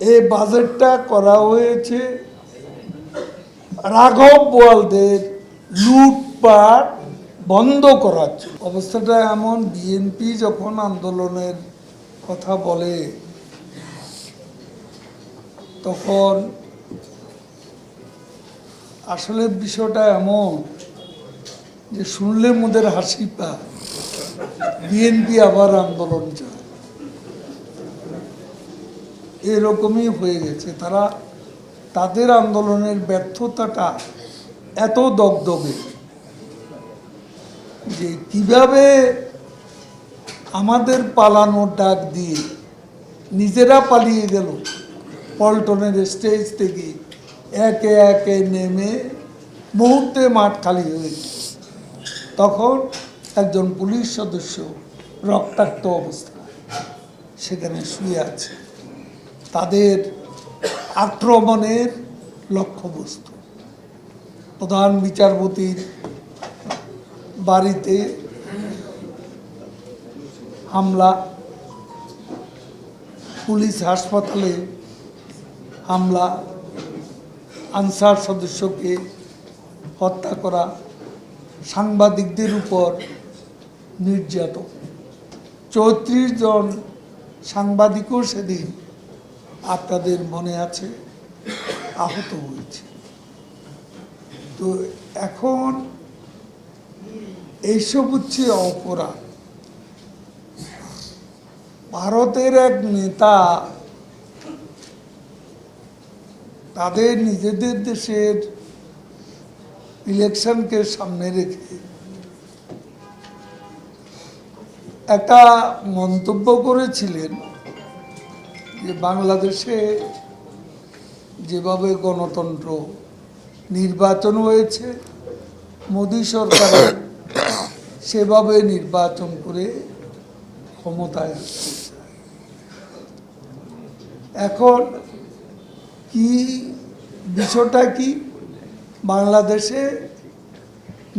এই বাজেটটা করা হয়েছে রাঘব বোয়ালদের লুটপাট বন্ধ করার জন্য। অবস্থাটা এমন বিএনপি যখন আন্দোলনের কথা বলে, তখন আসলে বিষয়টা এমন যে শুনলে মোদের হাসি পায় বিএনপি আবার আন্দোলন চায় এরকমই হয়ে গেছে। তারা তাদের আন্দোলনের ব্যর্থতাটা এত দগদগে যে কীভাবে আমাদের পালানোর ডাক দিয়ে নিজেরা পালিয়ে গেল পল্টনের স্টেজ থেকে একে একে নেমে মুহূর্তে মাঠ খালি হয়ে তখন একজন পুলিশ সদস্য রক্তাক্ত অবস্থা সেখানে শুয়ে আছে। তাদের আক্রমণের লক্ষ্যবস্তু। প্রধান বিচারপতির বাড়িতে হামলা, পুলিশ হাসপাতালে হামলা, আনসার সদস্যকে হত্যা করা, সাংবাদিকদের উপর নির্যাতন। চৌত্রিশ জন সাংবাদিকও সেদিন আপনাদের মনে আছে? আহত হয়েছে। তো এখন এইসব হচ্ছে অপরাধ। ভারতের এক নেতা তাদের নিজেদের দেশের ইলেকশনকে সামনে রেখে একটা মন্তব্য করেছিলেন যে বাংলাদেশে যেভাবে গণতন্ত্র নির্বাচন হয়েছে, মোদী সরকার সেভাবে নির্বাচন করে ক্ষমতায় চায়। এখন কি বিষয়টা কি বাংলাদেশে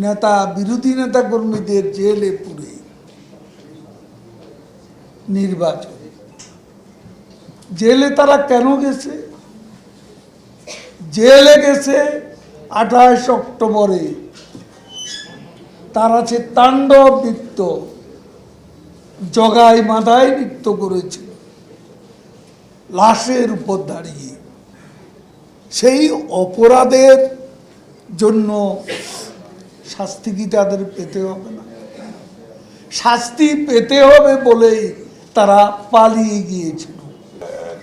নেতা, বিরোধী নেতা কর্মীদের জেলে পুরে নির্বাচন জেলে তারা কেন গেছে? জেলে গেছে আঠাশ অক্টোবরে। তারা সে তাণ্ডব নৃত্য, জগাই মাথায় নৃত্য করেছে। লাশের উপর দাঁড়িয়ে। সেই অপরাধের জন্য শাস্তি কি তাদের পেতে হবে না? শাস্তি পেতে হবে বলেই তারা পালিয়ে গিয়েছিল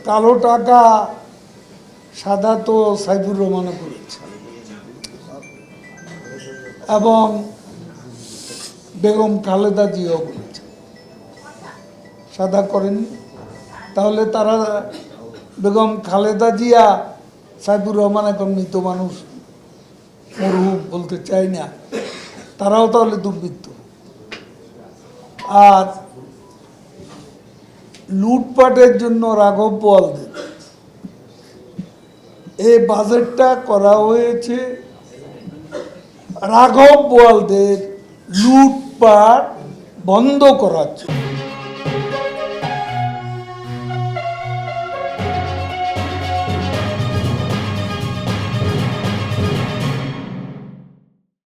কালো টাকা সাদা তো সাইফুর রহমানও করেছে। এবং বেগম খালেদা জিও করেছে। সাদা করেননি। তাহলে তারা বেগম খালেদা জিয়া সাইফুর রহমান এখন মৃত মানুষ মরহুম বলতে চাই না। তারাও তাহলে দুর্বৃত্ত। আর লুটপাটের জন্য রাঘব বোয়ালদের এই বাজেটটা করা হয়েছে রাঘব বোয়ালদের লুটপাট বন্ধ করার জন্য।